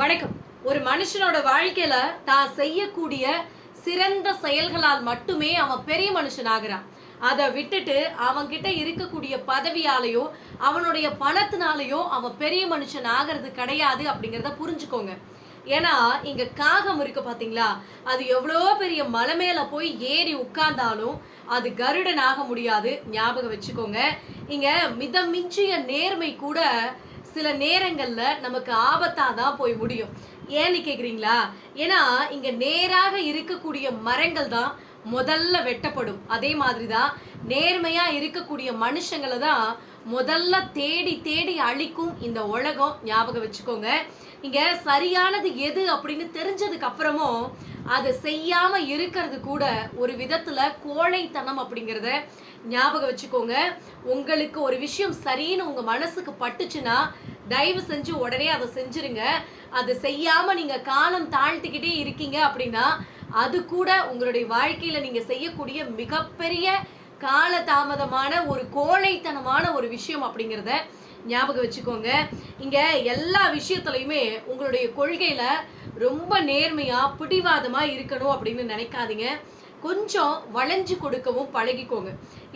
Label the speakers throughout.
Speaker 1: வணக்கம். ஒரு மனுஷனோட வாழ்க்கையில தான் செய்யக்கூடிய சிறந்த செயல்களால் மட்டுமே அவன் பெரிய மனுஷன் ஆகுறான். அதை விட்டுட்டு அவன்கிட்ட இருக்கக்கூடிய பதவியாலேயோ அவனுடைய பணத்தினாலேயோ அவன் பெரிய மனுஷன் ஆகிறது கிடையாது அப்படிங்கிறத புரிஞ்சுக்கோங்க. ஏன்னா இங்க காகம் இருக்கு பாத்தீங்களா? அது எவ்வளோ பெரிய மலை மேல போய் ஏறி உட்கார்ந்தாலும் அது கருடன் ஆக முடியாது. ஞாபகம் வச்சுக்கோங்க. இங்க மிதமிஞ்சிய நேர்மை கூட சில நேரங்கள்ல நமக்கு ஆபத்தாக தான் போய் முடியும். ஏன்னு கேக்குறீங்களா? ஏன்னா இங்க நேராக இருக்கக்கூடிய மரங்கள் தான் முதல்ல வெட்டப்படும். அதே மாதிரி தான் நேர்மையா இருக்கக்கூடிய மனுஷங்களை தான் முதல்ல தேடி தேடி அழிக்கும் இந்த உலகம். ஞாபகம் வச்சுக்கோங்க. இங்க சரியானது எது அப்படின்னு தெரிஞ்சதுக்கு அப்புறமும் அதை செய்யாம இருக்கிறது கூட ஒரு விதத்துல கோழைத்தனம் அப்படிங்கிறத ஞாபகம் வச்சுக்கோங்க. உங்களுக்கு ஒரு விஷயம் சரின்னு உங்க மனசுக்கு பட்டுச்சுன்னா தயவு செஞ்சு உடனே அதை செஞ்சிருங்க. அதை செய்யாம நீங்க காலம் தாழ்த்திக்கிட்டே இருக்கீங்க அப்படின்னா அது கூட உங்களுடைய வாழ்க்கையில நீங்க செய்யக்கூடிய மிகப்பெரிய காலதாமதமான ஒரு கோழைத்தனமான ஒரு விஷயம் அப்படிங்கிறத ஞாபகம் வச்சுக்கோங்க. இங்கே எல்லா விஷயத்துலையுமே உங்களுடைய கொள்கையில் ரொம்ப நேர்மையாக பிடிவாதமாக இருக்கணும் அப்படின்னு நினைக்காதீங்க. கொஞ்சம் வளைஞ்சு கொடுக்கவும் பழகிக்கோங்க.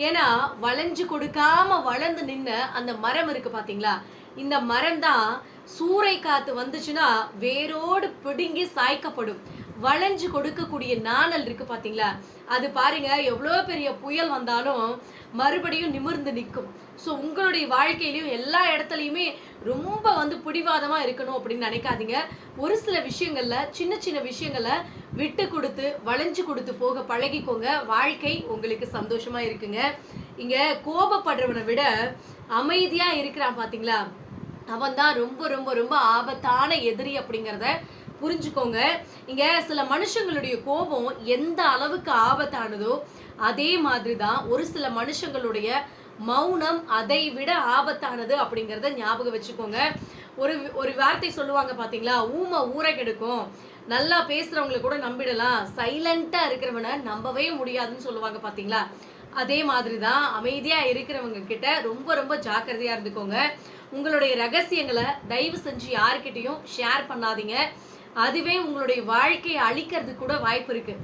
Speaker 1: ஏன்னா வளைஞ்சு கொடுக்காம வளர்ந்து நின்று அந்த மரம் இருக்கு பார்த்தீங்களா இந்த மரம் தான் சூறை காத்து வந்துச்சுன்னா வேரோடு பிடுங்கி சாய்க்கப்படும். வளைஞ்சு கொடுக்கக்கூடிய நாணல் இருக்கு பார்த்தீங்களா அது பாருங்க எவ்வளோ பெரிய புயல் வந்தாலும் மறுபடியும் நிமிர்ந்து நிற்கும். ஸோ உங்களுடைய வாழ்க்கையிலையும் எல்லா இடத்துலையுமே ரொம்ப வந்து பிடிவாதமாக இருக்கணும் அப்படின்னு நினைக்காதீங்க. ஒரு சில விஷயங்களில் சின்ன சின்ன விஷயங்களை விட்டு கொடுத்து வளைஞ்சு கொடுத்து போக பழகிக்கோங்க. வாழ்க்கை உங்களுக்கு சந்தோஷமாக இருக்குங்க. இங்கே கோபப்படுறவனை விட அமைதியாக இருக்கிறான் பார்த்தீங்களா அவன் தான் ரொம்ப ரொம்ப ரொம்ப ஆபத்தான எதிரி அப்படிங்கிறத புரிஞ்சுக்கோங்க. இங்க சில மனுஷங்களுடைய கோபம் எந்த அளவுக்கு ஆபத்தானதோ அதே மாதிரி தான் ஒரு சில மனுஷங்களுடைய மௌனம் அதை விட ஆபத்தானது அப்படிங்கிறத ஞாபகம் வச்சுக்கோங்க. ஒரு ஒரு வார்த்தை சொல்லுவாங்க பாத்தீங்களா? ஊமை ஊரை கெடுக்கும். நல்லா பேசுறவங்களை கூட நம்பிடலாம். சைலண்டா இருக்கிறவனை நம்பவே முடியாதுன்னு சொல்லுவாங்க பாத்தீங்களா? அதே மாதிரி தான் அமைதியா இருக்கிறவங்க கிட்ட ரொம்ப ரொம்ப ஜாக்கிரதையா இருந்துக்கோங்க. உங்களுடைய ரகசியங்களை தயவு செஞ்சு யாருக்கிட்டையும் ஷேர் பண்ணாதீங்க. அதுவே உங்களுடைய வாழ்க்கையை அழிக்கிறது கூட வாய்ப்பு இருக்கு.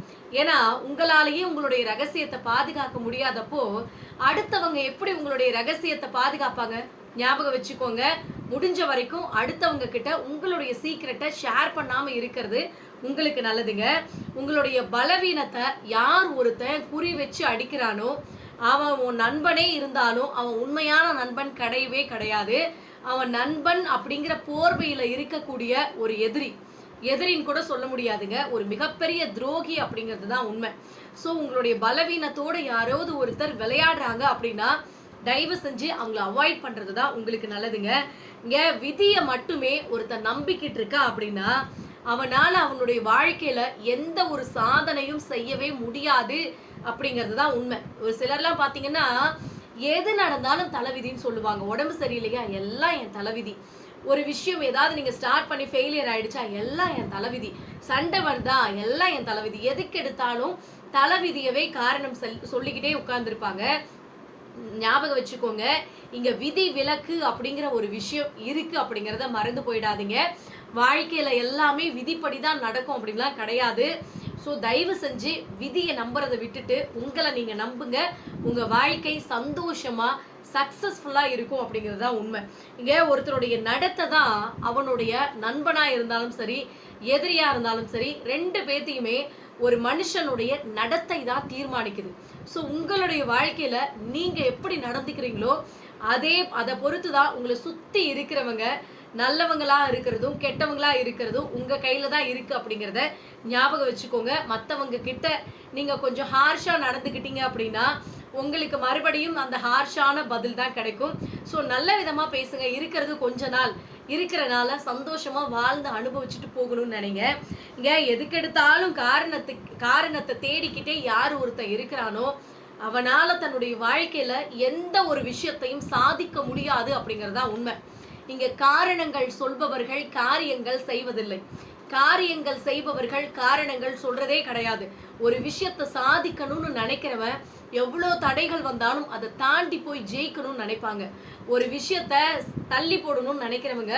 Speaker 1: ஏன்னா உங்களாலேயே உங்களுடைய ரகசியத்தை பாதுகாக்க முடியாதப்போ அடுத்தவங்க எப்படி உங்களுடைய ரகசியத்தை பாதுகாப்பாங்க? ஞாபகம் வச்சுக்கோங்க. முடிஞ்ச வரைக்கும் அடுத்தவங்க கிட்ட உங்களுடைய சீக்கிரட்டை ஷேர் பண்ணாம இருக்கிறது உங்களுக்கு நல்லதுங்க. உங்களுடைய பலவீனத்தை யார் ஒருத்தன் குறி வச்சு அடிக்கிறானோ அவன் உன் நண்பனே இருந்தாலும் அவன் உண்மையான நண்பன் கிடையவே கிடையாது. அவன் நண்பன் அப்படிங்கிற போர்வையில இருக்கக்கூடிய ஒரு எதிரி. எதிரின்னு கூட சொல்ல முடியாதுங்க. ஒரு மிகப்பெரிய துரோகி அப்படிங்கிறது தான் உண்மை. ஸோ உங்களுடைய பலவீனத்தோடு யாராவது ஒருத்தர் விளையாடுறாங்க அப்படின்னா தயவு செஞ்சு அவங்கள அவாய்ட் பண்ணுறது தான் உங்களுக்கு நல்லதுங்க. இங்கே விதியை மட்டுமே ஒருத்தர் நம்பிக்கிட்டு இருக்கா அப்படின்னா அவனால் அவனுடைய வாழ்க்கையில் எந்த ஒரு சாதனையும் செய்யவே முடியாது அப்படிங்கிறது தான் உண்மை. ஒரு சிலர்லாம் பார்த்தீங்கன்னா எது நடந்தாலும் தலைவிதின்னு சொல்லுவாங்க. உடம்பு சரியில்லையா? எல்லாம் என் தலைவிதி ஒரு விஷயம் ஏதாவது நீங்க ஸ்டார்ட் பண்ணி ஃபெயிலியர் ஆயிடுச்சா எல்லாம் என் தலைவிதி. சண்டை வருதா எல்லாம் என் தலைவிதி. எதுக்கு எடுத்தாலும் தலைவிதியவே காரணம் சொல் சொல்லிக்கிட்டே உட்கார்ந்துருப்பாங்க. ஞாபகம் வச்சுக்கோங்க இங்க விதி விலக்கு அப்படிங்கிற ஒரு விஷயம் இருக்கு அப்படிங்கிறத மறந்து போயிடாதீங்க. வாழ்க்கையில எல்லாமே விதிப்படி தான் நடக்கும் அப்படின்லாம் கிடையாது. ஸோ தயவு செஞ்சு விதியை நம்புறதை விட்டுட்டு உங்களை நீங்க நம்புங்க. உங்க வாழ்க்கை சந்தோஷமா சக்ஸஸ்ஃபுல்லாக இருக்கும் அப்படிங்கிறது தான் உண்மை. இங்கே ஒருத்தருடைய நடத்தை தான் அவனுடைய நண்பனாக இருந்தாலும் சரி எதிரியாக இருந்தாலும் சரி ரெண்டு பேத்தையுமே ஒரு மனுஷனுடைய நடத்தை தான் தீர்மானிக்குது. ஸோ உங்களுடைய வாழ்க்கையில் நீங்கள் எப்படி நடந்துக்கிறீங்களோ அதே அதை பொறுத்து தான் உங்களை சுற்றி இருக்கிறவங்க நல்லவங்களா இருக்கிறதும் கெட்டவங்களா இருக்கிறதும் உங்க கையில தான் இருக்கு அப்படிங்கிறத ஞாபகம் வச்சுக்கோங்க. மற்றவங்க கிட்ட நீங்க கொஞ்சம் ஹார்ஷா நடந்துக்கிட்டீங்க அப்படின்னா உங்களுக்கு மறுபடியும் அந்த ஹார்ஷான பதில் தான் கிடைக்கும். ஸோ நல்ல விதமாக பேசுங்க. இருக்கிறது கொஞ்ச நாள். இருக்கிறனால சந்தோஷமாக வாழ்ந்து அனுபவிச்சுட்டு போகணும்னு நினைங்க. இங்கே எதுக்கெடுத்தாலும் காரணத்துக்கு காரணத்தை தேடிக்கிட்டே யார் ஒருத்தன் இருக்கிறானோ அவனால் தன்னுடைய வாழ்க்கையில் எந்த ஒரு விஷயத்தையும் சாதிக்க முடியாது அப்படிங்கிறதா உண்மை. இங்கே காரணங்கள் சொல்பவர்கள் காரியங்கள் செய்வதில்லை. காரியங்கள் செய்பவர்கள் காரணங்கள் சொல்றதே கிடையாது. ஒரு விஷயத்தை சாதிக்கணும்னு நினைக்கிறவன் எவ்வளோ தடைகள் வந்தாலும் அதை தாண்டி போய் ஜெயிக்கணும்னு நினைப்பாங்க. ஒரு விஷயத்த தள்ளி போடணும்னு நினைக்கிறவங்க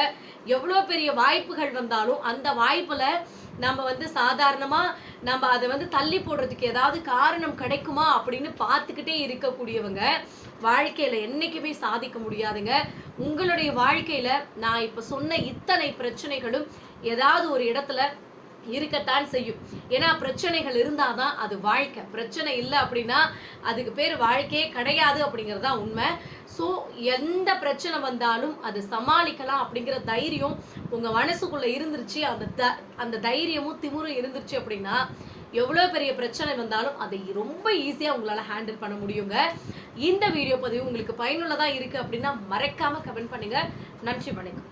Speaker 1: எவ்வளோ பெரிய வாய்ப்புகள் வந்தாலும் அந்த வாய்ப்பில் நம்ம வந்து சாதாரணமாக நம்ம அதை வந்து தள்ளி போடுறதுக்கு ஏதாவது காரணம் கிடைக்குமா அப்படின்னு பார்த்துக்கிட்டே இருக்கக்கூடியவங்க வாழ்க்கையில் என்றைக்குமே சாதிக்க முடியாதுங்க. உங்களுடைய வாழ்க்கையில் நான் இப்போ சொன்ன இத்தனை பிரச்சனைகளும் ஏதாவது ஒரு இடத்துல இருக்கத்தான் செய்யும். ஏன்னா பிரச்சனைகள் இருந்தால் தான் அது வாழ்க்கை. பிரச்சனை இல்லை அப்படின்னா அதுக்கு பேர் வாழ்க்கையே கிடையாது அப்படிங்கிறது தான் உண்மை. ஸோ எந்த பிரச்சனை வந்தாலும் அது சமாளிக்கலாம் அப்படிங்கிற தைரியம் உங்கள் மனசுக்குள்ளே இருந்துருச்சு. அந்த த அந்த தைரியமும் திமிரும் இருந்துருச்சு அப்படின்னா எவ்வளோ பெரிய பிரச்சனை வந்தாலும் அதை ரொம்ப ஈஸியாக உங்களால் ஹேண்டில் பண்ண முடியுங்க. இந்த வீடியோ பதிவு உங்களுக்கு பயனுள்ளதாக இருக்குது அப்படின்னா மறக்காமல் கமெண்ட் பண்ணுங்கள் நன்றி வணக்கம்.